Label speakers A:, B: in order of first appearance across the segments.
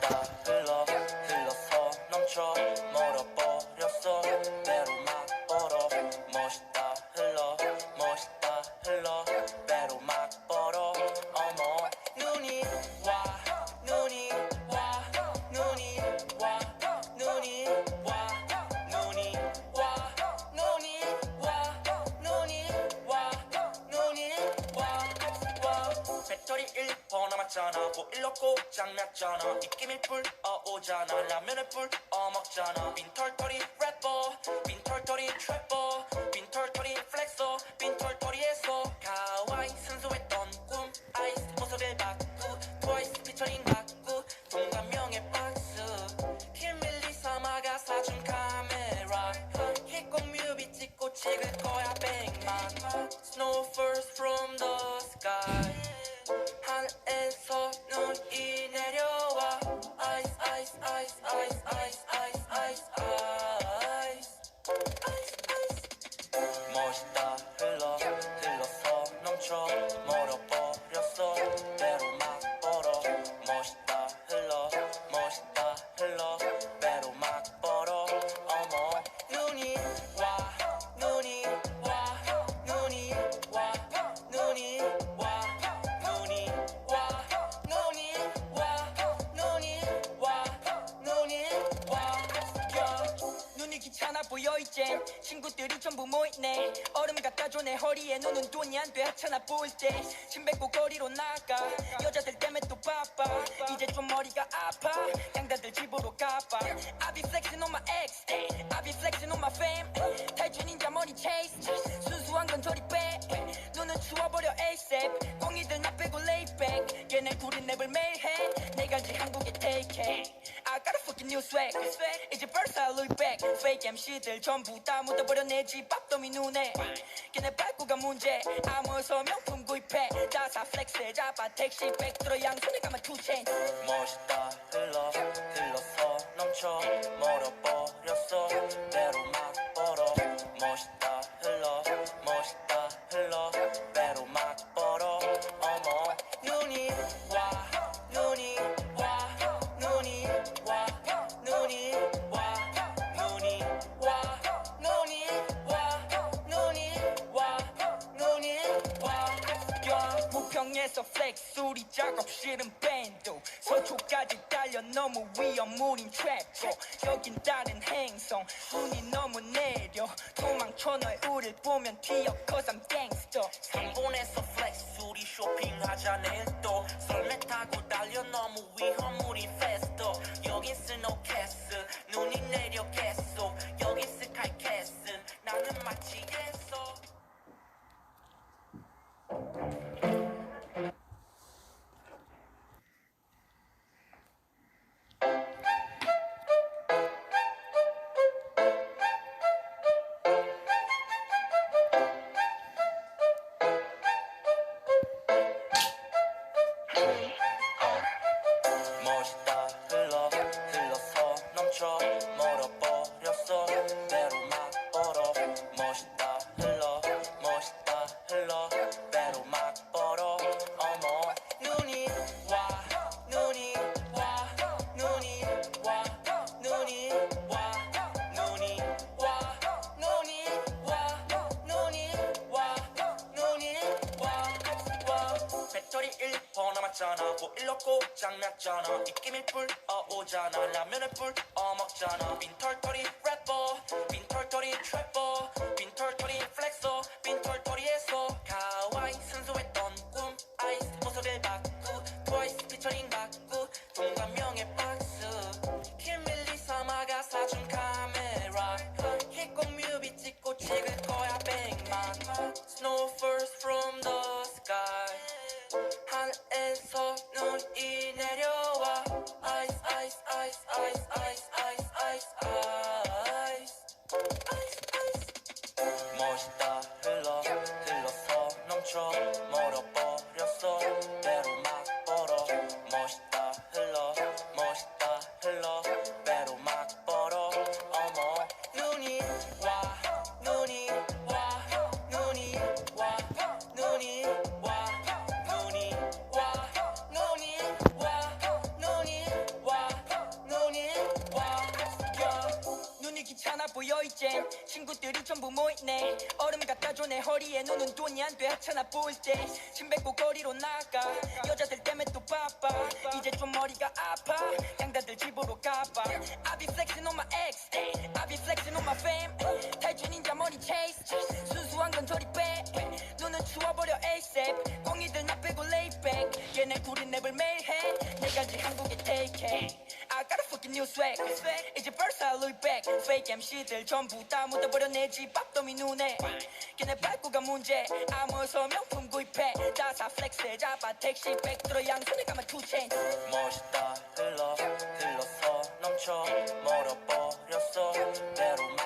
A: da. 1% 남았잖아. 뭐 일로 고장 났잖아. 입김이 불어오잖아. 라면을 불어 먹잖아. 빈털터리 래퍼 빈털터리 트래퍼 빈털터리 플렉서 빈털터리에서 가와이 순수했던 꿈 아이스 모습을 바꾸. 트와이스 피처링 바꾸. 동감명의 박스 킬밀리 사마가 사준 카메라. 힙곡 뮤비 찍고 찍을 거야 백만. Snow first
B: 보여 이젠 친구들이 전부 모이네. 얼음 갖다 줘 내 허리에 눈은 돈이 안 돼. 하찮아 보일 때 침 뱉고 거리로 나가. 여자들 때문에 또 바빠. 이제 좀 머리가 아파. 양다들 집으로 가봐. I be flexing on my ex. I be flexing on my fam. 닌자 머니 chase. 순수한 건 저리 빼. 눈은 추워버려 ASAP 공이들 나 빼고 back. 얘네 구린 랩을 매일 해. 내가 지 한국에 take it new swag. 이제 벌써 Louis back. Fake MC들 전부 다 묻어버려 내집 밥더미 눈에. 걔네 발구가 문제. 아무서 명품 구입해. 다사 플렉스에 잡아 택시 백 들어 양손에 감아 two chain
A: 멋있다. 흘러 흘러서 넘쳐. 멀어버렸어. 배로
B: 작업실은 밴드 서초까지 달려 너무 위험물인 트랩도 여긴 다른 행성 눈이 너무 내려. 도망쳐 너의 우릴 보면 튀어 cause I'm gangster.
A: 일본에서 플렉스 우리 쇼핑하자 내일 또. 썰매 타고 달려 너무 위험물이 페스터 여긴 스노 캐슬 눈이 내려 계속. 여긴 스카이 캐슬 나는 마치 1% 남았잖아. 뭐 일로 고장 났잖아. 입김이 불어오잖아. 라면을 불어 먹잖아. 빈털터리 래퍼 빈털터리 트래퍼 빈털터리 플렉서 빈털터리에서 가와이 순수했던 꿈 아이스. 모습을 바꾸 트와이스 피처링 바꾸. 동감명의 박스. 킬밀리 사마가 사준 카메라. 힙곡 뮤비 찍고 찍을 거야 백만. first
B: 전부 모이네. 얼음 갖다 줘 내 허리에 눈은 돈이 안 돼. 하찮아 보일 때침 뱉고 거리로 나가. 여자들 때문에 또 바빠. 이제 좀 머리가 아파. 양다들 집으로 가봐. I be flexing on my ex. I be flexing on my fam. 탈주 닌자 머니 chase. 순수한 건 저리 빼. 눈은 추워버려 ASAP 공이들 나 빼고 lay back. 얘네 구린 랩을 매일 해. 내가 지 한국에 take it Fucking new swag. 이제 벌써 I look back. Fake MC들 전부 다 묻어버려 내집 밥더미 눈에. 걔네 밟고가 문제. 아무서 명품 구입해. 다사 플렉스에 잡아 택시 백 들어 양손에 가만 two chains.
A: 멋있다 흘러 흘러서 넘쳐. 멀어버렸어. 배로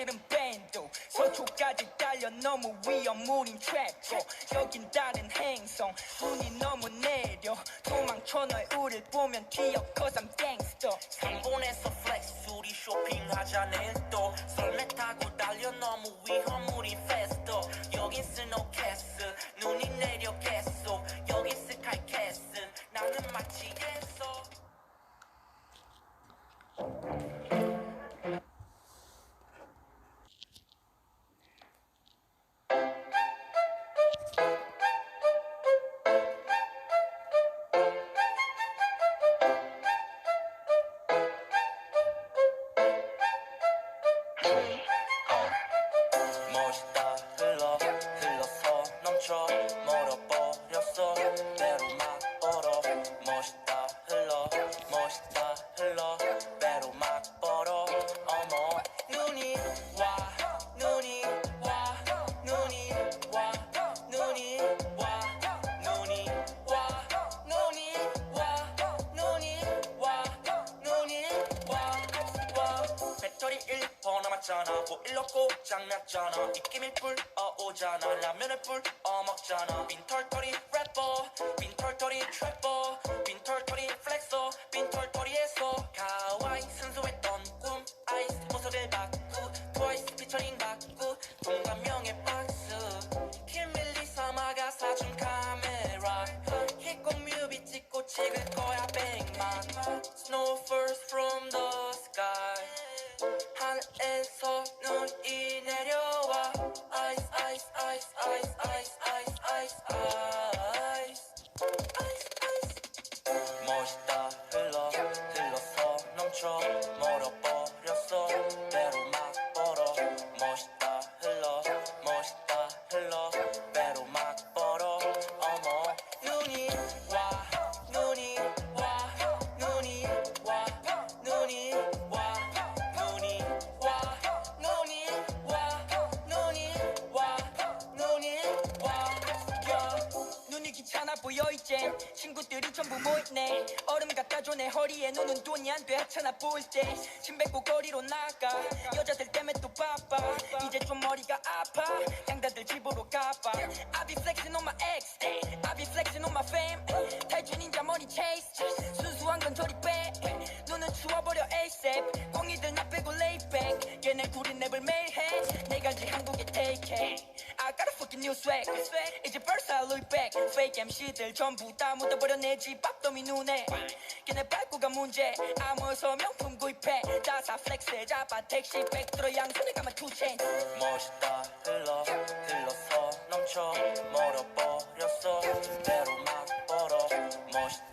B: 실은 밴드 서초까지 달려 너무 위험무린 트랩도 여긴 다른 행성 눈이 너무 내려. 도망쳐 널 우릴 보면 튀어 cause I'm gangster.
A: 상본에서 플렉스 우리 쇼핑하자 내일 또. 썰매 타고 달려 너무 위험무리 페스터 여긴 스노캐스 눈이 내려 계속. 여긴 스카이캐스 1% 남았잖아. 보일러 고장났잖아. 입김이 불어오잖아. 라면을 불어 먹잖아. 빈털터리 래퍼 빈털터리 트래퍼 빈털터리 플렉서 빈털터리에서 가와이 순수했던 꿈 아이스 모습을 바꾸 트와이스 피처링 바꾸 동감명의 박스 김밀리 사마가 사준 카메라. 힙곡 뮤비 찍고 찍을 거야 백만
B: 친구들이 전부 모이네 얼음 갖다 줘 내 허리에 눈은 돈이 안 돼. 하찮아 보일 때침 뱉고 거리로 나가. 여자들 때문에 또 바빠. 이제 좀 머리가 아파. 양다들 집으로 가봐. I be flexing on my ex fake MC들 전부 다 묻어버려 내집 밥더미 눈에. 걔네 밟고가 문제. 아무서 명품 구입해. 다사 플렉스에 잡아 택시 백 들어 양손에 two chains
A: 멋있다. 흘러 흘러서 넘쳐. 멀어버렸어. 배로 막 벌어. 멋있다